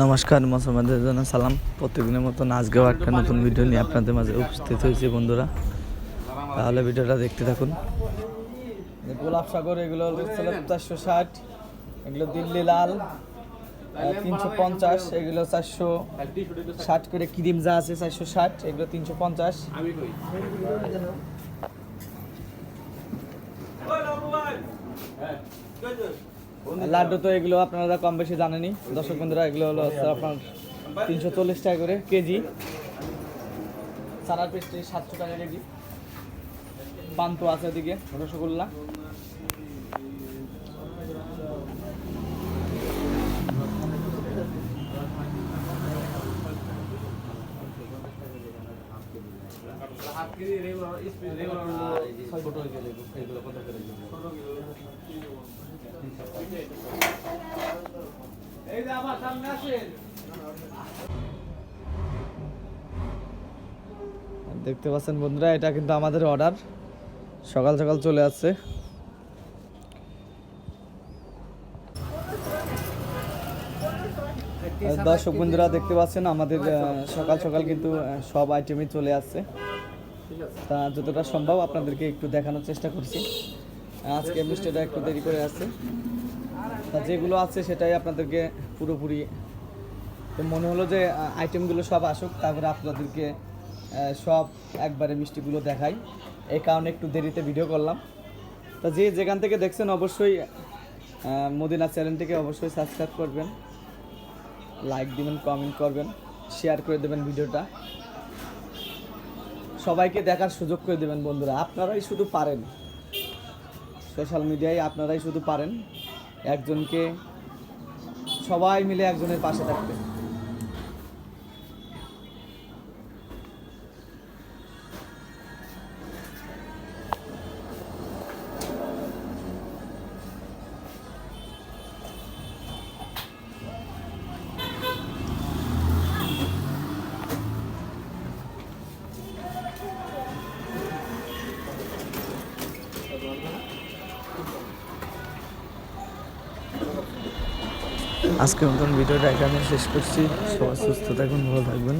নমস্কার, মুসলমানদের জন্য সালাম। প্রত্যেকদিনের মতন আজকেও একটা নতুন ভিডিও নিয়ে আপনাদের মাঝে উপস্থিত হয়েছে বন্ধুরা। তাহলে ভিডিওটা দেখতে থাকুন। গোলাপ সাগর, এগুলো চারশো ষাট, এগুলো দিল্লি লাল তিনশো পঞ্চাশ, এগুলো চারশো ষাট করে ক্রিম যা আছে চারশো ষাট, এগুলো তিনশো পঞ্চাশ। লাড্ডু তো এগুলো আপনারা কম বেশি জানেনই। দর্শক বন্ধুরা, এগুলো হলো আপনার তিনশো চল্লিশ টাকা করে কেজি। সারার পেস্ট্রি সাতশো টাকা কেজি। পান্তো আছে ওদিকে, রসগোল্লা। দেখতে পাচ্ছেন বন্ধুরা, এটা কিন্তু আমাদের অর্ডার সকাল সকাল চলে আসছে। দর্শক বন্ধুরা, দেখতে পাচ্ছেন আমাদের সকাল সকাল কিন্তু সব আইটেমই চলে আসছে। তা যতটা সম্ভব আপনাদেরকে একটু দেখানোর চেষ্টা করছি। আজকে মিষ্টিটা একটু দেরি করে আসছে। যেগুলো আছে সেটাই আপনাদেরকে পুরোপুরি, তো মনে হলো যে আইটেমগুলো সব আসুক, তারপরে আপনাদেরকে সব একবারে মিষ্টিগুলো দেখাই। এই কারণে একটু দেরিতে ভিডিও করলাম। তা যে যেখান থেকে দেখছেন অবশ্যই মদিনা চ্যানেলটিকে অবশ্যই সাবস্ক্রাইব করবেন লাইক দিবেন কমেন্ট করবেন শেয়ার করে দেবেন ভিডিওটা। সবাইকে দেখার সুযোগ করে দেবেন বন্ধুরা, আপনারাই শুধু পারেন। সোশ্যাল মিডিয়ায় আপনারাই শুধু পারেন। একজনকে সবাই মিলে একজনের পাশে থাকতে আজকের মতন ভিডিওটা এখানে শেষ করছি। সবাই সুস্থ থাকুন ভালো থাকবেন।